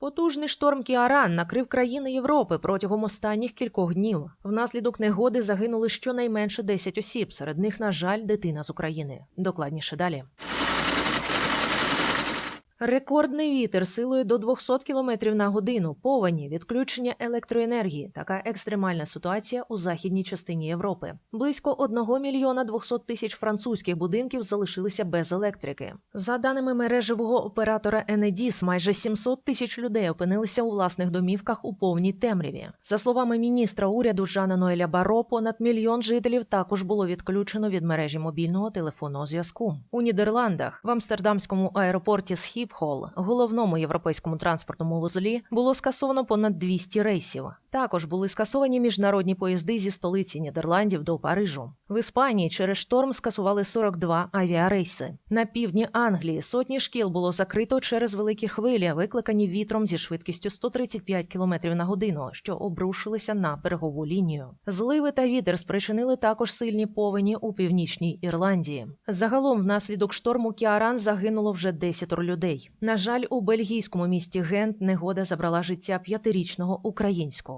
Потужний шторм Кіаран накрив країни Європи протягом останніх кількох днів. Внаслідок негоди загинули щонайменше 10 осіб. Серед них, на жаль, дитина з України. Докладніше далі. Рекордний вітер силою до 200 км на годину, повені, відключення електроенергії. Така екстремальна ситуація у західній частині Європи. Близько 1 мільйона 200 тисяч французьких будинків залишилися без електрики. За даними мережевого оператора Енедіс, майже 700 тисяч людей опинилися у власних домівках у повній темряві. За словами міністра уряду Жана Ноеля Баро, понад мільйон жителів також було відключено від мережі мобільного телефонного зв'язку. У Нідерландах в Амстердамському аеропорті Схіпхол, головному європейському транспортному вузлі, було скасовано понад 200 рейсів. Також були скасовані міжнародні поїзди зі столиці Нідерландів до Парижу. В Іспанії через шторм скасували 42 авіарейси. На півдні Англії сотні шкіл було закрито через великі хвилі, викликані вітром зі швидкістю 135 км на годину, що обрушилися на берегову лінію. Зливи та вітер спричинили також сильні повені у північній Ірландії. Загалом, внаслідок шторму Кіаран загинуло вже 10 людей. На жаль, у бельгійському місті Гент негода забрала життя п'ятирічного українського